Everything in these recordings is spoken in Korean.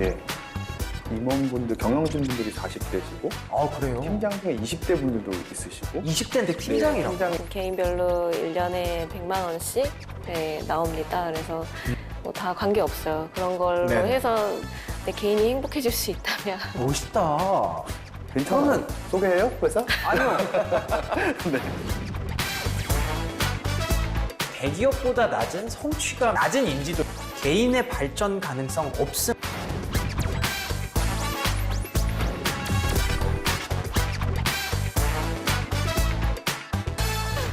예. 임원분들, 경영진분들이 40대시고 아 그래요? 팀장 중에 20대 분들도 있으시고 20대인데 팀장이라고? 네, 팀장 개인별로 1년에 100만 원씩 네, 나옵니다. 그래서 뭐 다 관계 없어요. 그런 걸로 네네. 해서 내 개인이 행복해질 수 있다면 멋있다. 괜찮아요. 저는- 소개해요? 회사? 아니요. 네. 대기업보다 낮은 성취감, 낮은 인지도, 개인의 발전 가능성 없음.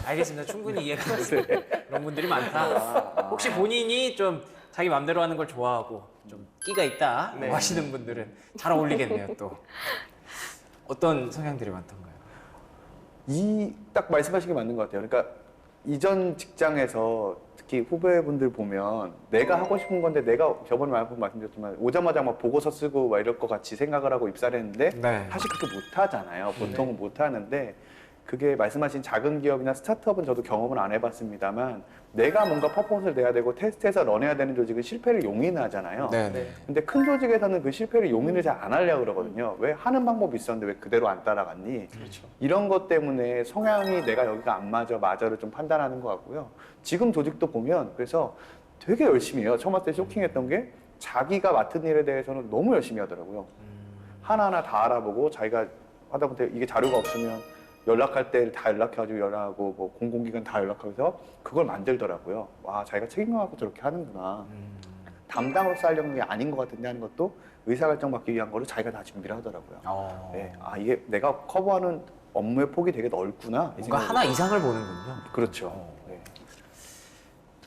알겠습니다. 충분히 이해가 갔어요. 그런 분들이 많다. 혹시 본인이 좀 자기 맘대로 하는 걸 좋아하고 좀 끼가 있다 뭐 하시는 분들은 잘 어울리겠네요. 또 어떤 성향들이 많던가요? 이 딱 말씀하신 게 맞는 것 같아요. 그러니까 이전 직장에서 특히 후배분들 보면 내가 하고 싶은 건데 내가 저번에 말씀 말씀드렸지만 오자마자 막 보고서 쓰고 막 이럴 것 같이 생각을 하고 입사를 했는데 네. 사실 그렇게 못 하잖아요. 보통은 못 하는데 그게 말씀하신 작은 기업이나 스타트업은 저도 경험을 안 해봤습니다만 내가 뭔가 퍼포먼스를 내야 되고 테스트해서 런해야 되는 조직은 실패를 용인하잖아요. 네. 근데 큰 조직에서는 그 실패를 용인을 잘 안 하려고 그러거든요. 왜 하는 방법이 있었는데 왜 그대로 안 따라갔니? 그렇죠. 이런 것 때문에 성향이 내가 여기가 안 맞아, 맞아를 좀 판단하는 것 같고요. 지금 조직도 보면 그래서 되게 열심히 해요. 처음 왔을 때 쇼킹했던 게 자기가 맡은 일에 대해서는 너무 열심히 하더라고요. 하나하나 다 알아보고 자기가 하다 보니 이게 자료가 없으면 연락할 때 다 연락해가지고 연락하고 뭐 공공기관 다 연락하면서 그걸 만들더라고요. 와 자기가 책임감 갖고 저렇게 하는구나. 담당으로서 하려는 게 아닌 것 같은데 하는 것도 의사결정 받기 위한 거를 자기가 다 준비를 하더라고요. 어. 네, 아 이게 내가 커버하는 업무의 폭이 되게 넓구나. 이 뭔가 하나 이상을 보는군요. 그렇죠. 어. 네.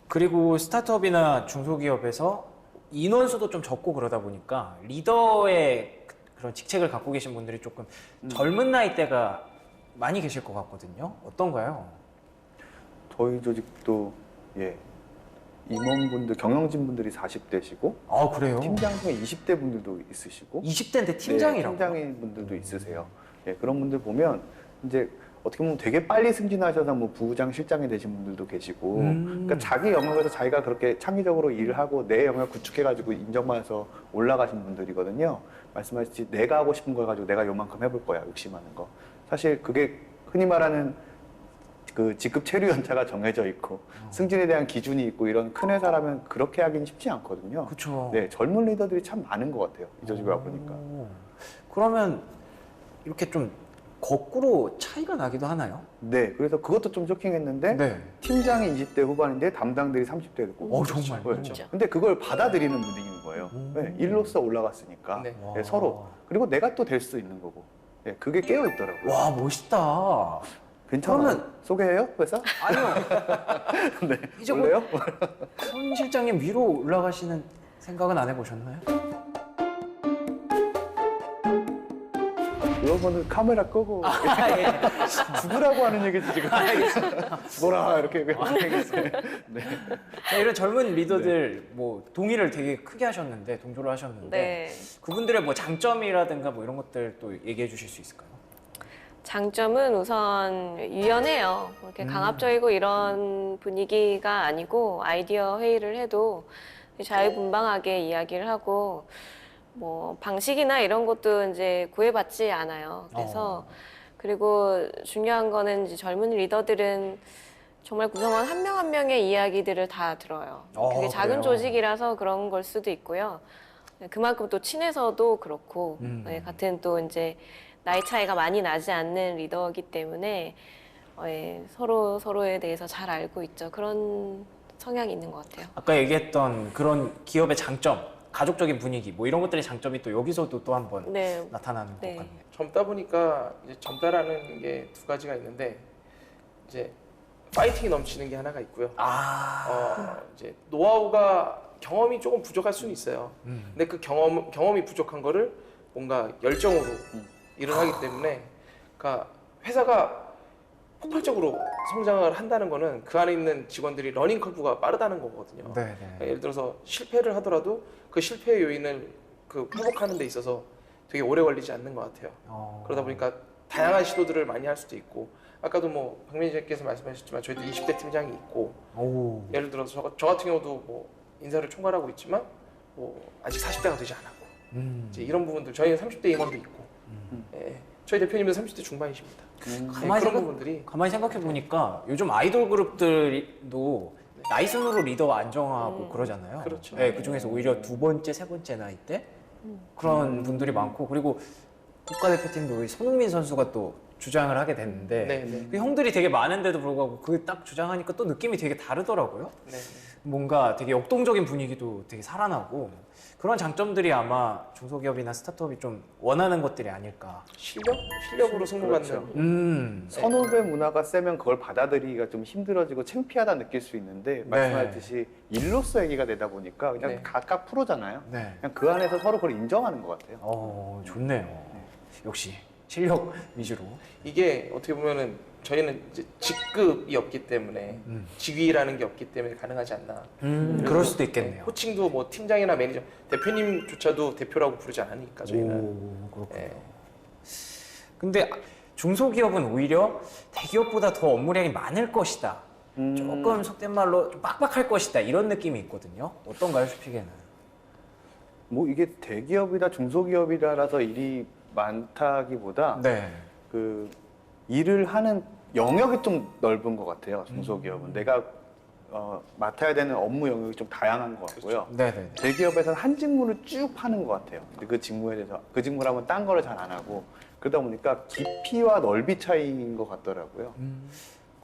그리고 스타트업이나 중소기업에서 인원수도 좀 적고 그러다 보니까 리더의 그- 그런 직책을 갖고 계신 분들이 조금 음. 젊은 나이대가 많이 계실 것 같거든요. 어떤가요? 저희 조직도 예 임원분들, 경영진분들이 40대시고 아 그래요? 팀장 중에 20대 분들도 있으시고 20대인데 팀장이라고? 네, 팀장인 분들도 있으세요. 예, 그런 분들 보면 이제 어떻게 보면 되게 빨리 승진하셔서 뭐 부장, 실장이 되신 분들도 계시고, 음. 그러니까 자기 영역에서 자기가 그렇게 창의적으로 일을 하고 내 영역 구축해 가지고 인정받아서 올라가신 분들이거든요. 말씀하셨듯이 내가 하고 싶은 걸 가지고 내가 요만큼 해볼 거야 욕심하는 거. 사실 그게 흔히 말하는 그 직급 체류 연차가 정해져 있고 승진에 대한 기준이 있고 이런 큰 회사라면 그렇게 하긴 쉽지 않거든요. 그렇죠. 네, 젊은 리더들이 참 많은 것 같아요. 이 조직에 와보니까. 그러면 이렇게 좀 거꾸로 차이가 나기도 하나요? 네, 그래서 그것도 좀 쇼킹했는데 네. 팀장이 20대 후반인데 담당들이 30대고. 어 정말. 그렇죠. 근데 그걸 받아들이는 분위기인 거예요. 음. 네, 일로서 올라갔으니까 네. 네, 서로 그리고 내가 또 될 수 있는 거고. 네, 그게 깨어 있더라고요. 와 멋있다. 괜찮아. 그러면- 소개해요, 회사? 아니요. 네. 이제 곧 원래요? 손 실장님 위로 올라가시는 생각은 안 해보셨나요? 이러면은 카메라 끄고 아, 예. 죽으라고 하는 얘기지 지금. 죽어라 이렇게 그냥 얘기했어요. 네. 자, 이런 젊은 리더들 뭐 동의를 되게 크게 하셨는데 동조를 하셨는데 네. 그분들의 뭐 장점이라든가 뭐 이런 것들 또 얘기해 주실 수 있을까요? 장점은 우선 유연해요. 뭐 이렇게 음. 강압적이고 이런 분위기가 아니고 아이디어 회의를 해도 자유분방하게 이야기를 하고 뭐 방식이나 이런 것도 이제 구애받지 않아요. 그래서 어. 그리고 중요한 거는 이제 젊은 리더들은 정말 구성원 한 명 한 명의 이야기들을 다 들어요. 어, 그게 작은 그래요? 조직이라서 그런 걸 수도 있고요. 그만큼 또 친해서도 그렇고 음. 네, 같은 또 이제 나이 차이가 많이 나지 않는 리더이기 때문에 어, 예, 서로 서로에 대해서 잘 알고 있죠. 그런 성향이 있는 것 같아요. 아까 얘기했던 그런 기업의 장점, 가족적인 분위기 뭐 이런 것들의 장점이 또 여기서도 또 한번 네, 나타나는 네. 것 같네요. 젊다 보니까 이제 젊다라는 게 두 가지가 있는데 이제 파이팅이 넘치는 게 하나가 있고요. 아, 어, 이제 노하우가 경험이 조금 부족할 수는 있어요. 음. 근데 그 경험 경험이 부족한 거를 뭔가 열정으로 일을 하기 때문에 그러니까 회사가 폭발적으로 성장을 한다는 거는 그 안에 있는 직원들이 러닝 커브가 빠르다는 거거든요. 네, 네. 예를 들어서 실패를 하더라도 그 실패의 요인을 그 회복하는 데 있어서 되게 오래 걸리지 않는 것 같아요. 어. 그러다 보니까 다양한 시도들을 많이 할 수도 있고 아까도 뭐 박민재께서 말씀하셨지만 저희도 20대 팀장이 있고 오. 예를 들어서 저, 저 같은 경우도 뭐 인사를 총괄하고 있지만 뭐 아직 40대가 되지 않았고 음. 이제 이런 부분들 저희는 30대 임원도 있고 예, 저희 대표님은 30대 중반이십니다. 네, 가만히 그런 생각- 부분들이 가만히 생각해 보니까 요즘 아이돌 그룹들도 나이 순으로 리더 안 정하고 그러잖아요. 그렇죠. 네, 그 중에서 오히려 두 번째, 세 번째 나이 때 그런 분들이 많고 그리고 국가대표팀도 우리 손흥민 선수가 또 주장을 하게 됐는데 네, 네. 그 형들이 되게 많은데도 불구하고 그 딱 주장하니까 또 느낌이 되게 다르더라고요. 네, 네. 뭔가 되게 역동적인 분위기도 되게 살아나고 그런 장점들이 아마 중소기업이나 스타트업이 좀 원하는 것들이 아닐까. 실력 실력으로 승부받는 그렇죠. 음. 선후배 문화가 세면 그걸 받아들이기가 좀 힘들어지고 창피하다 느낄 수 있는데 말씀하셨듯이 일로서 얘기가 되다 보니까 그냥 네. 각각 프로잖아요. 네. 그냥 그 안에서 서로 그걸 인정하는 것 같아요. 어, 좋네요. 역시 실력 위주로. 이게 어떻게 보면은 저희는 이제 직급이 없기 때문에 음. 직위라는 게 없기 때문에 가능하지 않나. 음, 그럴 수도 있겠네요. 호칭도 뭐 팀장이나 매니저, 대표님조차도 대표라고 부르지 않으니까 저희는. 오, 그렇군요. 예. 근데 중소기업은 오히려 대기업보다 더 업무량이 많을 것이다. 음. 조금 속된 말로 좀 빡빡할 것이다. 이런 느낌이 있거든요. 어떤가요, 슈피게는? 뭐 이게 대기업이다 중소기업이라서 일이 많다기보다 네. 그 일을 하는 영역이 좀 넓은 것 같아요. 중소기업은 음. 내가 어, 맡아야 되는 업무 영역이 좀 다양한 것 같고요. 네네. 대기업에서는 한 직무를 쭉 하는 것 같아요. 근데 그 직무에 대해서 그 직무라면 딴 거를 잘 안 하고 그러다 보니까 깊이와 넓이 차이인 것 같더라고요.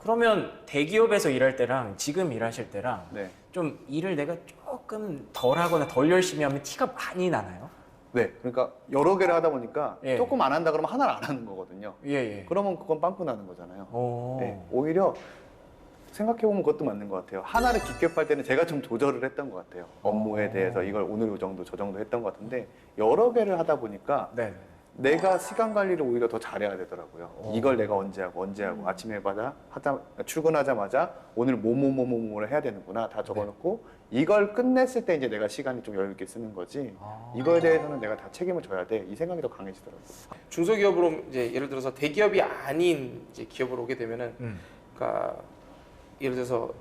그러면 대기업에서 일할 때랑 지금 일하실 때랑 네, 좀 일을 내가 조금 덜 하거나 덜 열심히 하면 티가 많이 나나요? 네. 그러니까 여러 개를 하다 보니까 예. 조금 안 한다 그러면 하나를 안 하는 거거든요. 예, 예. 그러면 그건 빵꾸 나는 거잖아요. 오. 네, 오히려 생각해보면 그것도 맞는 것 같아요. 하나를 깊게 팔 때는 제가 좀 조절을 했던 것 같아요. 업무에 어. 대해서 이걸 오늘 이 정도 저 정도 했던 것 같은데 여러 개를 하다 보니까 네. 내가 시간 관리를 오히려 더 잘해야 되더라고요. 어. 이걸 내가 언제 하고 언제 하고 아침에 받아 하자 출근하자마자 오늘 뭐뭐뭐뭐를 해야 되는구나 다 적어놓고 이걸 끝냈을 때 이제 내가 시간이 좀 여유 있게 쓰는 거지. 아. 이거에 대해서는 내가 다 책임을 져야 돼. 이 생각이 더 강해지더라고요. 중소기업으로 이제 예를 들어서 대기업이 아닌 이제 기업으로 오게 되면은 음. 그러니까 예를 들어서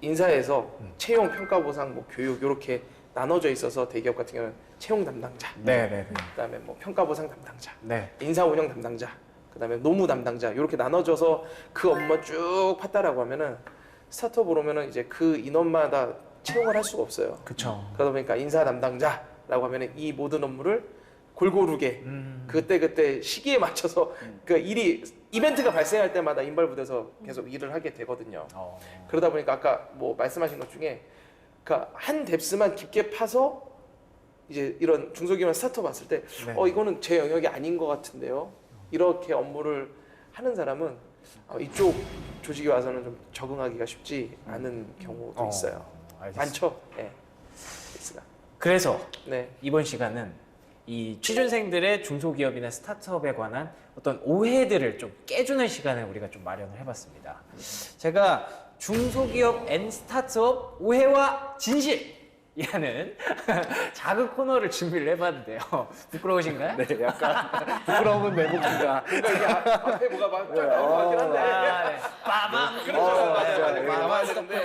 인사에서 음. 채용 평가 보상 뭐 교육 이렇게 나눠져 있어서 대기업 같은 경우는 채용 담당자, 네, 네, 네. 그다음에 뭐 평가 보상 담당자, 네. 인사 운영 담당자, 그다음에 노무 담당자 이렇게 나눠져서 그 업무 쭉 팠다라고 하면은 스타트업으로 오면은 이제 그 인원마다 채용을 할 수가 없어요. 그쵸. 그러다 보니까 인사 담당자라고 하면은 이 모든 업무를 골고루게 음. 그때 그때 시기에 맞춰서 그 일이 이벤트가 발생할 때마다 인발부돼서 계속 일을 하게 되거든요. 어. 그러다 보니까 아까 뭐 말씀하신 것 중에 그러니까 한 뎁스만 깊게 파서 이제 이런 중소기업 스타트업 왔을 때 네. 어 이거는 제 영역이 아닌 것 같은데요. 이렇게 업무를 하는 사람은 어, 이쪽 조직에 와서는 좀 적응하기가 쉽지 않은 경우도 어, 있어요. 알겠습니다. 많죠. 예. 있으나. 그래서 네. 이번 시간은 이 취준생들의 중소기업이나 스타트업에 관한 어떤 오해들을 좀 깨주는 시간을 우리가 좀 마련을 해봤습니다. 제가 중소기업 앤 스타트업 오해와 진실 이라는 자극 코너를 준비를 해봤는데요. 부끄러우신가요? 네, 약간 부끄러움은 내 몫이다. 그러니까 이게 앞- 앞에 뭐가 막 한데. 아, 네. 빠밤. 그렇죠. 어, 맞아요. 맞아요. 맞아요. 네. 나와야 되는데.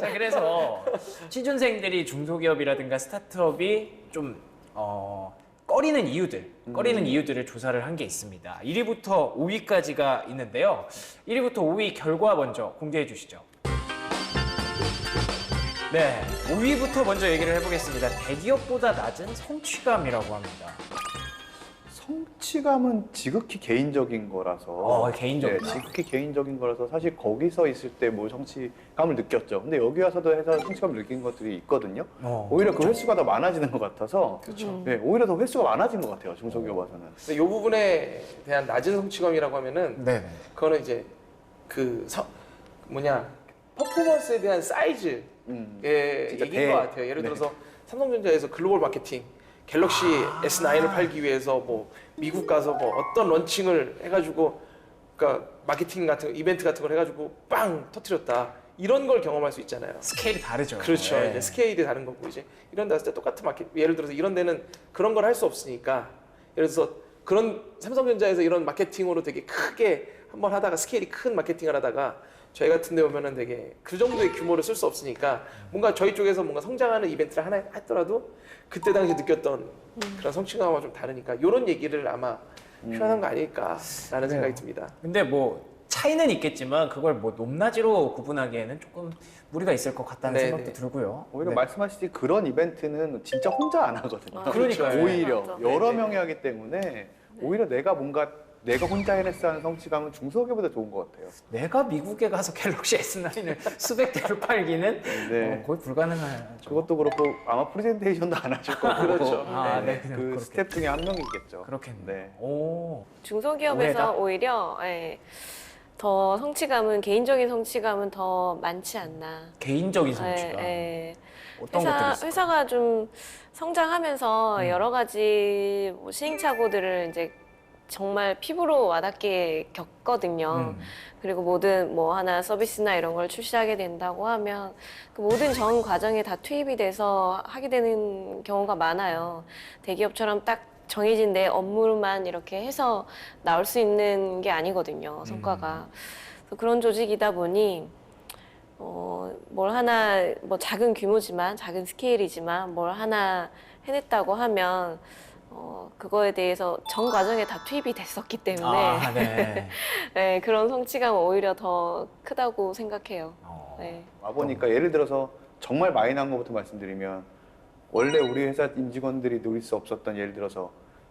자, 그래서 취준생들이 중소기업이라든가 스타트업이 좀 어, 꺼리는 이유들, 꺼리는 이유들을 조사를 한 게 있습니다. 1위부터 5위까지가 있는데요. 1위부터 5위 결과 먼저 공개해 주시죠. 네, 5위부터 먼저 얘기를 해보겠습니다. 대기업보다 낮은 성취감이라고 합니다. 성취감은 지극히 개인적인 거라서 어, 개인적이다. 네, 지극히 개인적인 거라서 사실 거기서 있을 때 뭐 성취감을 느꼈죠. 근데 여기 와서도 해서 성취감을 느낀 것들이 있거든요. 어, 오히려 그 횟수가 더 많아지는 것 같아서 그렇죠. 네, 오히려 더 횟수가 많아진 것 같아요. 중소기업 와서는. 근데 이 부분에 대한 낮은 성취감이라고 하면은 네네. 그거는 이제 그 서, 뭐냐 퍼포먼스에 대한 사이즈의 음. 얘기인 대- 것 같아요. 예를 네. 들어서 삼성전자에서 글로벌 마케팅 갤럭시 S9을 팔기 위해서 뭐 미국 가서 뭐 어떤 런칭을 해가지고 그러니까 마케팅 같은 거, 이벤트 같은 걸 해가지고 빵 터트렸다 이런 걸 경험할 수 있잖아요. 스케일이 다르죠. 그렇죠. 네. 이제 스케일이 다른 거고 이제 이런 데 왔을 때 똑같은 마켓 예를 들어서 이런 데는 그런 걸 할 수 없으니까 예를 들어서 그런 삼성전자에서 이런 마케팅으로 되게 크게 한번 하다가 스케일이 큰 마케팅을 하다가 저희 같은 데 오면은 되게 그 정도의 규모를 쓸 수 없으니까 뭔가 저희 쪽에서 뭔가 성장하는 이벤트를 하나 했더라도 그때 당시 느꼈던 그런 성취감과 좀 다르니까 이런 얘기를 아마 표현한 거 아닐까라는 생각이 듭니다. 근데 뭐 차이는 있겠지만 그걸 뭐 높낮이로 구분하기에는 조금 무리가 있을 것 같다는 네, 생각도 네. 들고요. 오히려 네. 말씀하시듯이 그런 이벤트는 진짜 혼자 안 하거든요. 아, 그러니까요. 오히려 맞아. 여러 네, 네. 명이 하기 때문에 오히려 내가 뭔가 내가 혼자 해냈어 하는 성취감은 중소기업보다 좋은 것 같아요. 내가 미국에 가서 갤럭시 S9을 수백 대로 팔기는 네. 어, 거의 불가능하죠. 그것도 그렇고 아마 프레젠테이션도 안 하실 거고 그렇죠. 아, 네, 네, 그. 스텝 중에 한 명이겠죠. 그렇겠네. 네. 오. 중소기업에서 오해다? 오히려 예, 더 성취감은 개인적인 성취감은 더 많지 않나. 개인적인 성취감. 예, 예. 어떤 회사, 것들이? 회사가 좀 성장하면서 음. 여러 가지 뭐 시행착오들을 이제 정말 피부로 와닿게 겪거든요. 음. 그리고 모든 뭐 하나 서비스나 이런 걸 출시하게 된다고 하면 그 모든 전 과정에 다 투입이 돼서 하게 되는 경우가 많아요. 대기업처럼 딱 정해진 내 업무만 이렇게 해서 나올 수 있는 게 아니거든요. 성과가. 그래서 그런 조직이다 보니 어, 뭘 하나 뭐 작은 규모지만 작은 스케일이지만 뭘 하나 해냈다고 하면 어, 그거에 대해서 전 과정에 다 투입이 됐었기 때문에 아, 네. 네, 그런 성취감은 오히려 더 크다고 생각해요. 어. 네. 와보니까 예를 들어서 정말 마이너한 것부터 말씀드리면 원래 우리 회사 임직원들이 누릴 수 없었던 예를 들어서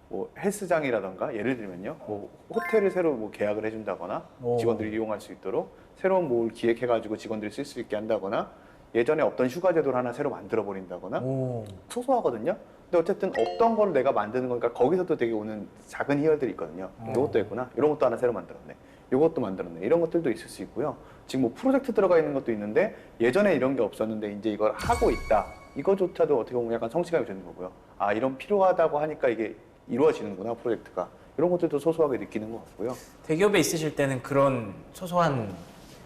뭐 헬스장이라던가 예를 들면요 뭐 호텔을 새로 뭐 계약을 해준다거나 오. 직원들이 이용할 수 있도록 새로운 뭘 기획해가지고 직원들이 쓸 수 있게 한다거나 예전에 없던 휴가 제도를 하나 새로 만들어 버린다거나 오. 소소하거든요. 근데 어쨌든 없던 거를 내가 만드는 거니까 거기서도 되게 오는 작은 희열들이 있거든요. 음. 이것도 했구나. 이런 것도 하나 새로 만들었네. 이것도 만들었네. 이런 것들도 있을 수 있고요. 지금 뭐 프로젝트 들어가 있는 것도 있는데 예전에 이런 게 없었는데 이제 이걸 하고 있다. 이거조차도 어떻게 보면 약간 성취감이 드는 거고요. 아 이런 필요하다고 하니까 이게 이루어지는구나 프로젝트가. 이런 것들도 소소하게 느끼는 것 같고요. 대기업에 있으실 때는 그런 소소한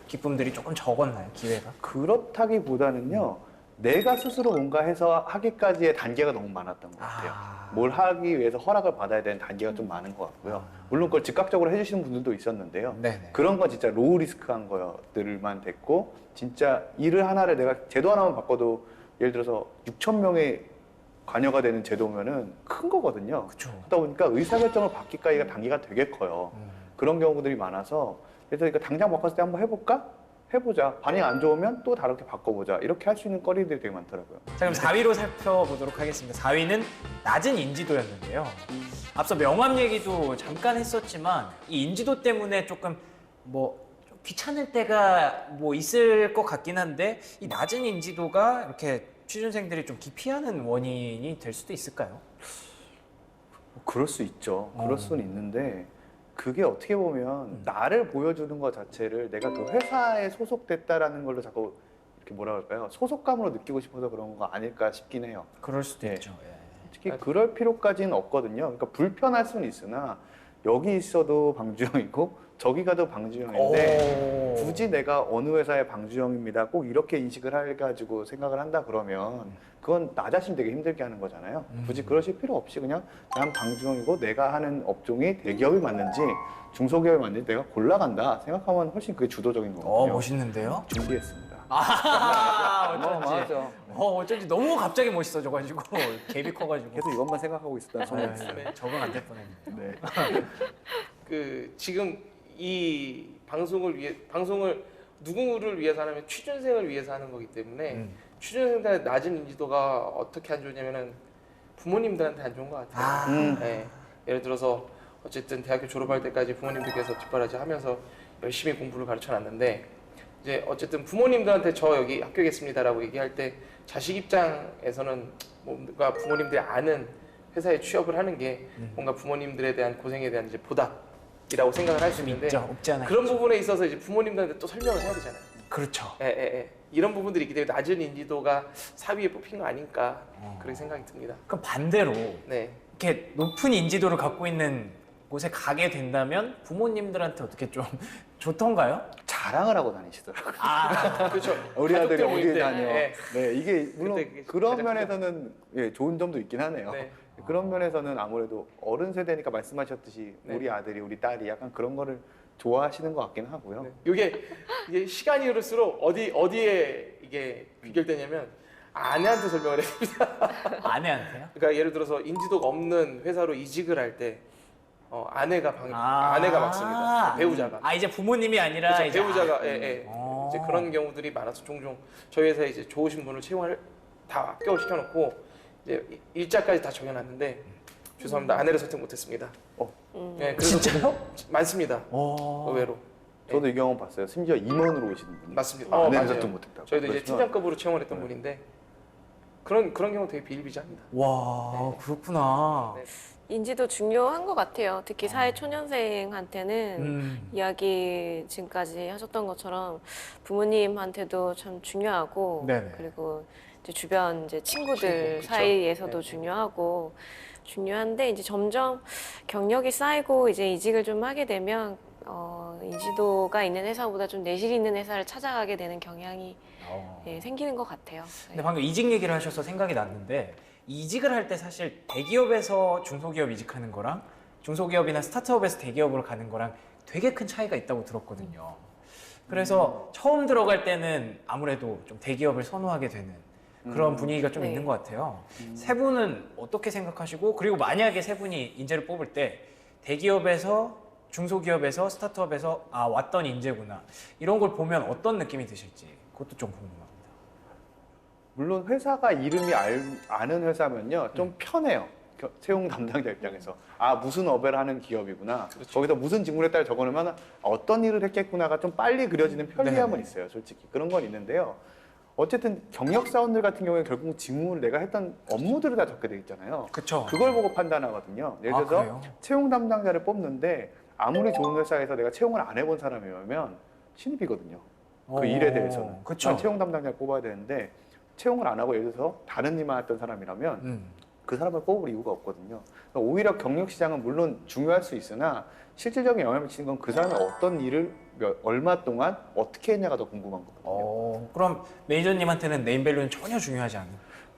기쁨들이 조금 적었나요? 기회가? 그렇다기보다는요. 내가 스스로 뭔가 해서 하기까지의 단계가 너무 많았던 것 같아요. 아. 뭘 하기 위해서 허락을 받아야 되는 단계가 좀 많은 것 같고요. 물론 그걸 즉각적으로 해주시는 분들도 있었는데요. 네네. 그런 건 진짜 로우 리스크한 것들만 됐고 진짜 일을 하나를 내가 제도 하나만 바꿔도 예를 들어서 6천 명의 관여가 되는 제도면은 큰 거거든요. 그쵸. 그러다 보니까 의사결정을 받기까지가 단계가 되게 커요. 음. 그런 경우들이 많아서 그래서 이거 당장 바꿨을 때 한번 해볼까? 해보자. 반응이 안 좋으면 또 다르게 바꿔보자. 이렇게 할 수 있는 거리들이 되게 많더라고요. 자 그럼 4위로 살펴보도록 하겠습니다. 4위는 낮은 인지도였는데요. 앞서 명함 얘기도 잠깐 했었지만 이 인지도 때문에 조금 뭐좀 귀찮을 때가 뭐 있을 것 같긴 한데 이 낮은 인지도가 이렇게 취준생들이 좀 기피하는 원인이 될 수도 있을까요? 뭐 그럴 수 있죠. 어. 그럴 수는 있는데 그게 어떻게 보면 나를 보여주는 것 자체를 내가 그 회사에 소속됐다라는 걸로 자꾸 이렇게 뭐라 그럴까요? 소속감으로 느끼고 싶어서 그런 거 아닐까 싶긴 해요. 그럴 수도 네. 있죠. 예. 특히 그럴 필요까지는 없거든요. 그러니까 불편할 수는 있으나 여기 있어도 방주형이고 저기 가도 방주형인데 오. 굳이 내가 어느 회사의 방주형입니다. 꼭 이렇게 인식을 해 가지고 생각을 한다 그러면 그건 나 자신 되게 힘들게 하는 거잖아요. 음. 굳이 그러실 필요 없이 그냥 난 방주형이고 내가 하는 업종이 대기업이 맞는지 중소기업이 맞는지 내가 골라간다 생각하면 훨씬 그게 주도적인 어 거거든요. 멋있는데요? 준비했습니다. 아 어쩐지. 어마어마하죠. 어 어쩐지 너무 갑자기 멋있어져가지고 갭이 커가지고. 계속 이것만 생각하고 있었다는 소문이 네, 있어요. 네. 적응 안 될 뻔했는데. 네. 그 지금 이 방송을 위해 방송을 누구를 위해서 하냐면 취준생을 위해서 하는 거기 때문에 음. 취준생들의 낮은 인지도가 어떻게 안 좋냐면은 부모님들한테 안 좋은 것 같아요. 아. 음. 예. 예를 들어서 어쨌든 대학교 졸업할 때까지 부모님들께서 뒷바라지 하면서 열심히 공부를 가르쳐 놨는데 이제 어쨌든 부모님들한테 저 여기 합격했습니다라고 얘기할 때 자식 입장에서는 뭔가 부모님들이 아는 회사에 취업을 하는 게 음. 뭔가 부모님들에 대한 고생에 대한 이제 보답이라고 생각을 할수좀 있는데 있죠. 없지 않아. 그런 부분에 있어서 이제 부모님들한테 또 설명을 해야 되잖아요. 그렇죠. 예, 예, 예. 이런 부분들이 있기 때문에 낮은 인지도가 4위에 뽑힌 거 아닐까 어. 그렇게 생각이 듭니다. 그럼 반대로 네. 이렇게 높은 인지도를 갖고 있는 곳에 가게 된다면 부모님들한테 어떻게 좀 좋던가요? 자랑을 하고 다니시더라고요. 아, 그렇죠. 우리 아들이 가족들 모일 어디 때, 다녀. 예. 네, 이게 물론 그때 그게 그런 가장 면에서는 예, 좋은 점도 있긴 하네요. 네. 그런 면에서는 아무래도 어른 세대니까 말씀하셨듯이 네. 우리 아들이 우리 딸이 약간 그런 거를 좋아하시는 것 같긴 하고요. 네. 이게 이게 시간이 흐를수록 어디 어디에 이게 귀결되냐면 아내한테 설명을 해줍니다. 아내한테요? 그러니까 예를 들어서 인지도가 없는 회사로 이직을 할 때 어, 아내가 방, 아내가 막습니다. 배우자가. 아 이제 부모님이 아니라 그렇죠. 이제 배우자가 아- 예, 예. 어. 이제 그런 경우들이 많아서 종종 저희 회사에 이제 좋으신 분을 채용을 다 합격을 시켜놓고 이제 이- 일자까지 다 정해놨는데 죄송합니다 아내를 선택 못했습니다. 음. 예, 그래서 진짜요? 많습니다 어. 의외로 저도 이 경험 봤어요. 심지어 임원으로 오시는 분이 맞습니다. 아, 어, 맞아요. 못했다고. 저희도 이제 그래서 팀장급으로 채용을 했던 분인데 그런 그런 경우 되게 비일비재합니다. 와 그렇구나. 네. 인지도 중요한 것 같아요. 특히 사회 초년생한테는 음. 이야기 지금까지 하셨던 것처럼 부모님한테도 참 중요하고 네네. 그리고 이제 주변 이제 친구들 친구, 그쵸. 사이에서도 네. 중요하고 중요한데 이제 점점 경력이 쌓이고 이제 이직을 좀 하게 되면 어, 인지도가 있는 회사보다 좀 내실 있는 회사를 찾아가게 되는 경향이 어. 예, 생기는 것 같아요. 근데 방금 이직 얘기를 하셔서 생각이 났는데 이직을 할 때 사실 대기업에서 중소기업 이직하는 거랑 중소기업이나 스타트업에서 대기업으로 가는 거랑 되게 큰 차이가 있다고 들었거든요. 그래서 처음 들어갈 때는 아무래도 좀 대기업을 선호하게 되는 그런 음. 분위기가 좀 네. 있는 것 같아요. 세 분은 어떻게 생각하시고 그리고 만약에 세 분이 인재를 뽑을 때 대기업에서 중소기업에서 스타트업에서 아 왔던 인재구나 이런 걸 보면 어떤 느낌이 드실지 그것도 좀 궁금합니다. 물론 회사가 이름이 알, 아는 회사면요 음. 좀 편해요. 겨- 채용 담당자 입장에서 아 무슨 업을 하는 기업이구나 그렇죠. 거기서 무슨 직무에 따라 적어놓으면 어떤 일을 했겠구나가 좀 빨리 그려지는 편리함은 네. 있어요 솔직히 그런 건 있는데요 어쨌든 경력 사원들 같은 경우에 결국 직무를 내가 했던 업무들을 다 적게 돼 있잖아요 그렇죠. 그걸 보고 판단하거든요 예를 아, 들어서 그래요? 채용 담당자를 뽑는데 아무리 좋은 회사에서 내가 채용을 안 해본 사람이면 신입이거든요 그 일에 대해서는 그렇죠. 난 채용 담당자를 뽑아야 되는데 채용을 안 하고 예를 들어서 다른 일만 했던 사람이라면 음. 그 사람을 뽑을 이유가 없거든요. 그러니까 오히려 경력 시장은 물론 중요할 수 있으나 실질적인 영향을 미치는 건 그 사람이 어떤 일을 몇, 얼마 동안 어떻게 했냐가 더 궁금한 거거든요. 어, 그럼 매니저님한테는 네임밸류는 전혀 중요하지 않아요.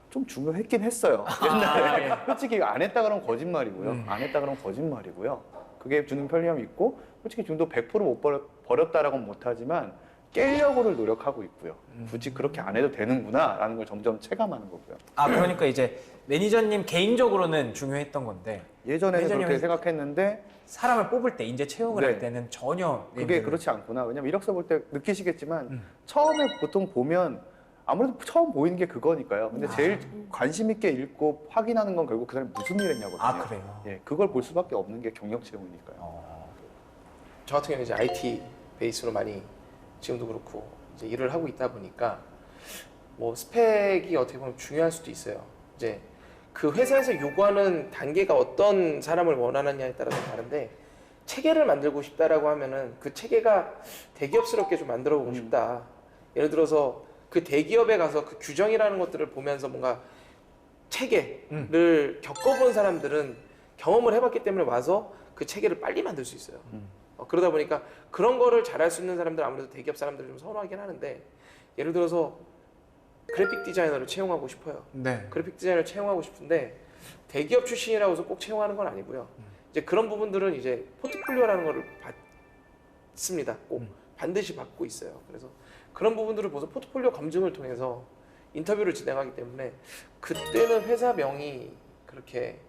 좀 중요했긴 했어요. 아, 옛날에 예. 솔직히 안 했다 그러면 거짓말이고요. 음. 안 했다 그러면 거짓말이고요. 그게 주는 편리함이 있고 솔직히 지금도 100%못 버렸, 버렸다라고는 못하지만 깨려고를 노력하고 있고요. 음. 굳이 그렇게 안 해도 되는구나라는 걸 점점 체감하는 거고요. 아 그러니까 이제 매니저님 개인적으로는 중요했던 건데 예전에는 그렇게 생각했는데 사람을 뽑을 때 인재 채용을 네. 할 때는 전혀 그게 그렇지 않구나. 왜냐면 이력서 볼 때 느끼시겠지만 음. 처음에 보통 보면 아무래도 처음 보이는 게 그거니까요. 근데 제일 관심 있게 읽고 확인하는 건 결국 그 사람이 무슨 일 했냐거든요. 아 그래요. 예, 그걸 볼 수밖에 없는 게 경력 채용이니까요. 어, 저 같은 경우는 이제 IT 베이스로 많이 지금도 그렇고 이제 일을 하고 있다 보니까 뭐 스펙이 어떻게 보면 중요할 수도 있어요. 이제 그 회사에서 요구하는 단계가 어떤 사람을 원하느냐에 따라서 다른데 체계를 만들고 싶다라고 하면은 그 체계가 대기업스럽게 좀 만들어 보고 음. 싶다. 예를 들어서 그 대기업에 가서 그 규정이라는 것들을 보면서 뭔가 체계를 겪어본 사람들은 경험을 해봤기 때문에 와서 그 체계를 빨리 만들 수 있어요. 음. 어, 그러다 보니까 그런 거를 잘할 수 있는 사람들 은 아무래도 대기업 사람들을 좀 선호하긴 하는데 예를 들어서 그래픽 디자이너를 채용하고 싶어요. 네. 그래픽 디자이너를 채용하고 싶은데 대기업 출신이라고 해서 꼭 채용하는 건 아니고요. 이제 그런 부분들은 이제 포트폴리오라는 거를 받습니다. 꼭 음. 반드시 받고 있어요. 그래서 그런 부분들을 보서 포트폴리오 검증을 통해서 인터뷰를 진행하기 때문에 그때는 회사명이 그렇게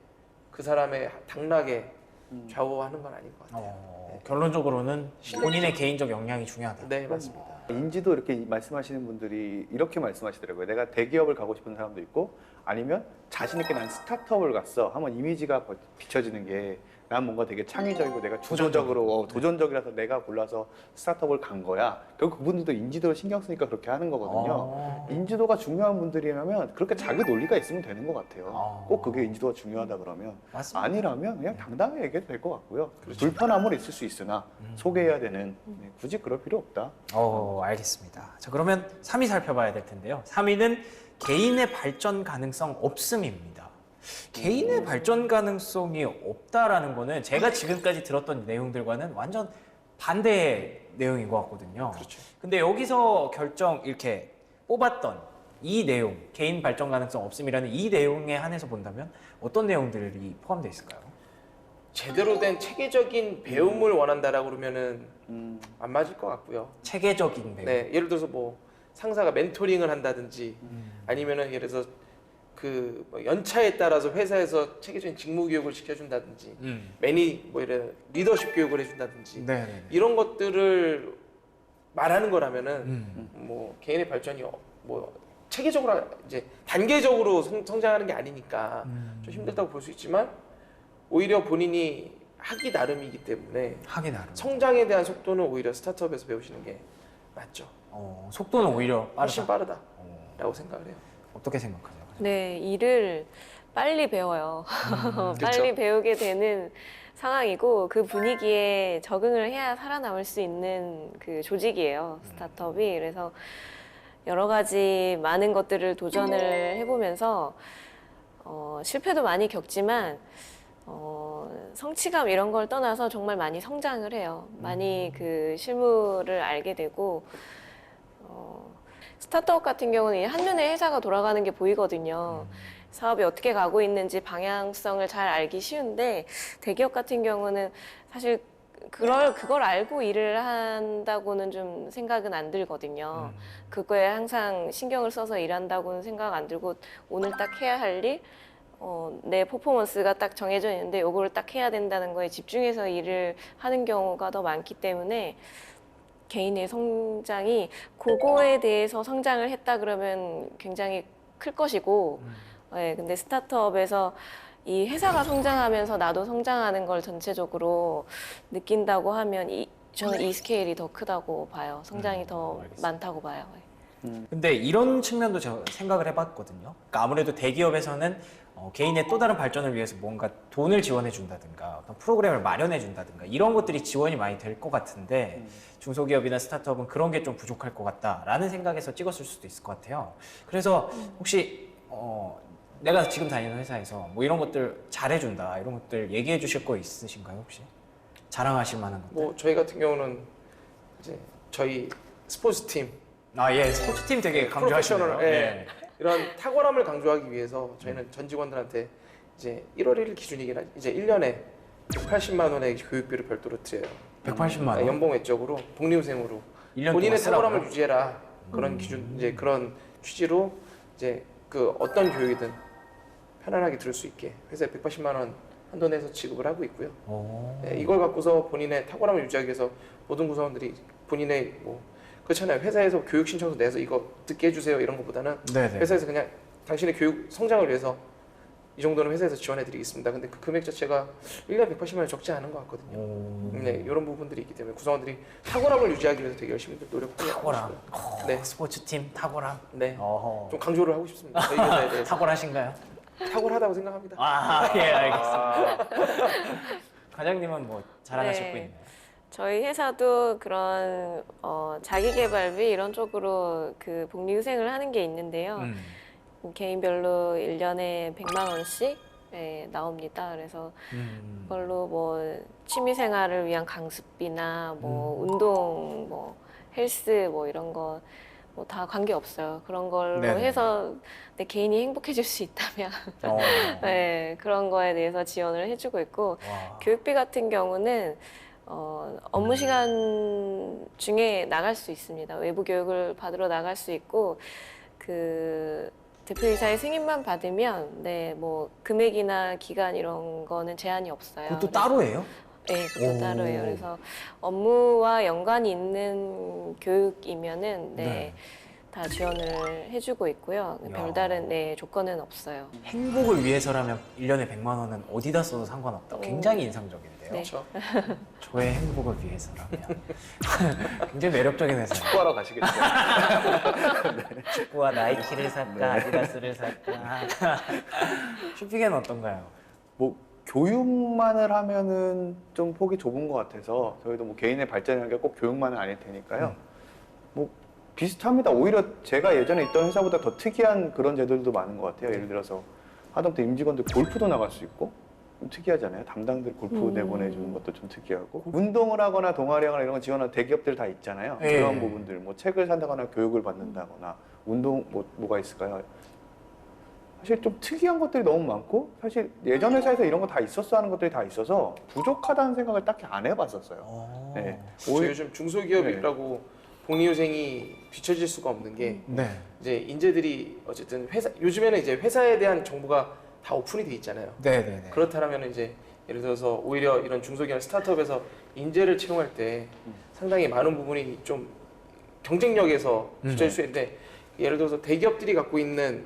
그 사람의 당락에 음. 좌우하는 건 아닌 것 같아요. 어, 결론적으로는 본인의 개인적 역량이 중요하다. 네, 맞습니다. 인지도 이렇게 말씀하시는 분들이 이렇게 말씀하시더라고요. 내가 대기업을 가고 싶은 사람도 있고 아니면 자신 있게 난 스타트업을 갔어. 하면 이미지가 버- 비춰지는 게 난 뭔가 되게 창의적이고 내가 주도적으로 어, 도전적이라서 내가 골라서 스타트업을 간 거야. 결국 그분들도 인지도를 신경 쓰니까 그렇게 하는 거거든요. 어. 인지도가 중요한 분들이라면 그렇게 자기 논리가 있으면 되는 것 같아요. 어. 꼭 그게 인지도가 중요하다 그러면 맞습니다. 아니라면 그냥 당당하게 얘기해도 될 것 같고요. 그렇죠. 불편함은 있을 수 있으나 음. 소개해야 되는 네, 굳이 그럴 필요 없다. 어, 알겠습니다. 자, 그러면 3위 살펴봐야 될 텐데요. 3위는 개인의 발전 가능성 없음입니다. 개인의 발전 가능성이 없다라는 거는 제가 지금까지 들었던 내용들과는 완전 반대의 내용인 것 같거든요. 그렇죠. 근데 여기서 결정 이렇게 뽑았던 이 내용, 개인 발전 가능성 없음이라는 이 내용에 한해서 본다면 어떤 내용들이 포함되어 있을까요? 제대로 된 체계적인 배움을 원한다라고 그러면은 음, 안 맞을 것 같고요. 체계적인 배우. 네, 예를 들어서 뭐 상사가 멘토링을 한다든지 음. 아니면은 예를 들어서 그뭐 연차에 따라서 회사에서 체계적인 직무 교육을 시켜준다든지 음. 매니 뭐 이런 리더십 교육을 해준다든지 네네. 이런 것들을 말하는 거라면은 음. 뭐 개인의 발전이 어- 뭐 체계적으로 이제 단계적으로 성, 성장하는 게 아니니까 음. 좀 힘들다고 볼 수 있지만 오히려 본인이 하기 나름이기 때문에 하기 나름. 성장에 대한 속도는 오히려 스타트업에서 배우시는 게 맞죠. 어, 속도는 오히려 훨씬 빠르다. 빠르다라고 어, 생각을 해요. 어떻게 생각하세요? 네, 일을 빨리 배워요. 음, 빨리 배우게 되는 상황이고 그 분위기에 적응을 해야 살아남을 수 있는 그 조직이에요. 스타트업이. 그래서 여러 가지 많은 것들을 도전을 해보면서 어, 실패도 많이 겪지만 어, 성취감 이런 걸 떠나서 정말 많이 성장을 해요. 많이 그 실무를 알게 되고 어, 스타트업 같은 경우는 이 한눈에 회사가 돌아가는 게 보이거든요. 사업이 어떻게 가고 있는지 방향성을 잘 알기 쉬운데 대기업 같은 경우는 사실 그걸 그걸 알고 일을 한다고는 좀 생각은 안 들거든요. 음. 그거에 항상 신경을 써서 일한다고는 생각 안 들고 오늘 딱 해야 할 일, 어, 내 퍼포먼스가 딱 정해져 있는데 요거를 딱 해야 된다는 거에 집중해서 일을 하는 경우가 더 많기 때문에 개인의 성장이 그거에 대해서 성장을 했다 그러면 굉장히 클 것이고 음. 네, 근데 스타트업에서 이 회사가 성장하면서 나도 성장하는 걸 전체적으로 느낀다고 하면 이, 저는 이 스케일이 더 크다고 봐요. 성장이 음, 더 알겠습니다. 많다고 봐요. 근데 이런 측면도 제가 생각을 해봤거든요. 그러니까 아무래도 대기업에서는 어, 개인의 또 다른 발전을 위해서 뭔가 돈을 지원해 준다든가 어떤 프로그램을 마련해 준다든가 이런 것들이 지원이 많이 될 것 같은데 음. 중소기업이나 스타트업은 그런 게 좀 부족할 것 같다라는 생각에서 찍었을 수도 있을 것 같아요. 그래서 혹시 어, 내가 지금 다니는 회사에서 뭐 이런 것들 잘해준다 이런 것들 얘기해 주실 거 있으신가요 혹시? 자랑하실 만한 것들? 뭐 저희 같은 경우는 이제 저희 스포츠 팀 아 예, 스포츠 팀 되게 강조하시네요. 프로페셔널, 예. 이런 탁월함을 강조하기 위해서 저희는 전 직원들한테 이제 1월 1일 기준이긴 하 이제 1년에 180만 원의 교육비를 별도로 드려요. 180만 원. 연봉 외적으로 독립생으로 1년 동안 본인의? 탁월함을 유지해라 그런 기준 이제 그런 취지로 이제 그 어떤 교육이든 편안하게 들을 수 있게 회사에 180만 원 한도 내서 지급을 하고 있고요. 오. 네, 이걸 갖고서 본인의 탁월함을 유지하기 위해서 모든 구성원들이 본인의 뭐 그렇잖아요. 회사에서 교육 신청서 내서 이거 듣게 해주세요 이런 것보다는 네네. 회사에서 그냥 당신의 교육 성장을 위해서 이 정도는 회사에서 지원해드리겠습니다. 근데 그 금액 자체가 1년 180만 원 적지 않은 것 같거든요. 오. 네, 이런 부분들이 있기 때문에 구성원들이 탁월함을 유지하기 위해서 되게 열심히 노력하고 탁월함. 있고요. 네, 스포츠팀 탁월함. 네, 어허. 좀 강조를 하고 싶습니다. 저희 회사에 대해서 탁월하신가요? 탁월하다고 생각합니다. 아, 예, 알겠습니다. 과장님은 뭐 네. 거 있나요? 저희 회사도 그런 어, 자기개발비 이런 쪽으로 그 복리후생을 하는 게 있는데요. 음. 개인별로 1년에 100만 원씩 네, 나옵니다. 그래서 음. 그걸로 뭐 취미 생활을 위한 강습비나 뭐 운동 뭐 헬스 뭐 이런 거 뭐 다 관계 없어요. 그런 걸로 네네. 해서 내 개인이 행복해질 수 있다면 어. 네, 그런 거에 대해서 지원을 해주고 있고 와. 교육비 같은 경우는 어, 업무 시간 중에 나갈 수 있습니다. 외부 교육을 받으러 나갈 수 있고 그 대표이사의 승인만 받으면 네, 뭐 금액이나 기간 이런 거는 제한이 없어요. 그것도 그래서- 따로 해요? 네, 그것도 오. 따로예요. 그래서 업무와 연관이 있는 교육이면은 네, 네. 다 지원을 해주고 있고요. 야. 별다른 네, 조건은 없어요. 행복을 위해서라면 1년에 100만 원은 어디다 써도 상관없다. 오. 굉장히 인상적인데요. 네. 그렇죠. 저의 행복을 위해서라면. 굉장히 매력적인 회사예요. 축구하러 가시겠죠. 축구와 나이키를 살까, 아디다스를 살까. 쇼핑에는 어떤가요? 뭐 교육만을 하면은 좀 폭이 좁은 것 같아서 저희도 뭐 개인의 발전이라는 게 꼭 교육만은 아닐 테니까요. 뭐 비슷합니다. 오히려 제가 예전에 있던 회사보다 더 특이한 그런 제도들도 많은 것 같아요. 예를 들어서 하다못해 임직원들 골프도 나갈 수 있고 좀 특이하잖아요. 담당들 골프 음. 내보내주는 것도 좀 특이하고 운동을 하거나 동아리 하거나 이런 거 지원하는 대기업들 다 있잖아요. 예. 그런 부분들 뭐 책을 산다거나 교육을 받는다거나 운동 뭐 뭐가 있을까요? 사실 좀 특이한 것들이 너무 많고 사실 예전 회사에서 이런 거 다 있었어 하는 것들이 다 있어서 부족하다는 생각을 딱히 안 해봤었어요. 어. 네. 요즘 중소기업이라고 복리후생이 뒤처질 수가 없는 게 네. 이제 인재들이 어쨌든 회사 요즘에는 이제 회사에 대한 정보가 다 오픈이 돼 있잖아요. 네, 네, 네. 그렇다면 이제 예를 들어서 오히려 이런 중소기업 스타트업에서 인재를 채용할 때 상당히 많은 부분이 좀 경쟁력에서 음. 뒤처질 수 있는데 예를 들어서 대기업들이 갖고 있는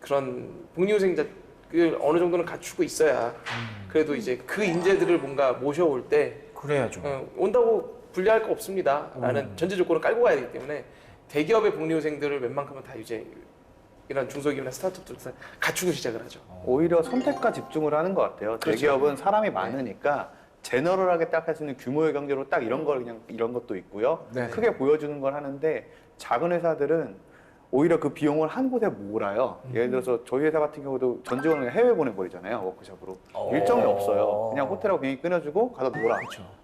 그런 복리후생자를 어느 정도는 갖추고 있어야 음. 그래도 이제 그 인재들을 뭔가 모셔올 때 그래야죠. 어, 온다고 불리할 거 없습니다. 라는 음. 전제 조건을 깔고 가야 되기 때문에 대기업의 복리후생들을 웬만큼은 다 이제 이런 중소기업이나 스타트업들 갖추고 시작을 하죠. 오히려 선택과 집중을 하는 것 같아요. 그렇죠. 대기업은 사람이 많으니까 제너럴하게 딱 할 수 있는 규모의 경제로 딱 이런 걸 그냥 이런 것도 있고요. 네. 크게 보여주는 걸 하는데 작은 회사들은 오히려 그 비용을 한 곳에 몰아요. 음. 예를 들어서 저희 회사 같은 경우도 전 직원을 해외 보내버리잖아요. 워크숍으로. 어. 일정이 없어요. 그냥 호텔하고 비행기 끊어주고 가서 놀아.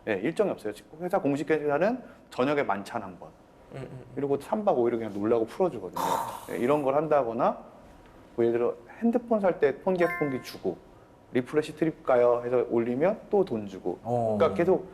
예, 일정이 없어요. 회사 공식 회사는 저녁에 만찬 한 번. 이러고 3박 5일을 그냥 놀라고 풀어주거든요. 예, 이런 걸 한다거나 뭐 예를 들어 핸드폰 살 때폰 개폰기 주고 리프레시 트립 가요 해서 올리면 또 돈 주고 어. 그러니까 계속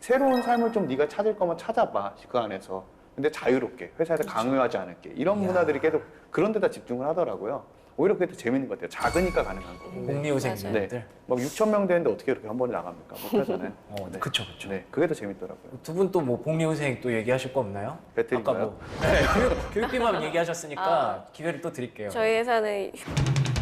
새로운 삶을 좀 네가 찾을 거면 찾아봐 그 안에서 근데 자유롭게 회사에서 강요하지 않을게 이런. 문화들이 계속 그런 데다 집중을 하더라고요 오히려 그게 더 재밌는 것 같아요 작으니까 가능한 거고 복리후생자들. 막 6천 명 되는데 어떻게 이렇게 한 번에 나갑니까 못 하잖아요 어, 네. 그쵸, 그쵸. 네, 그게 더 재밌더라고요 두 분 또 뭐 복리후생 또 얘기하실 거 없나요? 배틀인가요? 아까 뭐 네, 교육, 교육비만 얘기하셨으니까 아. 기회를 또 드릴게요. 저희 회사는 휴-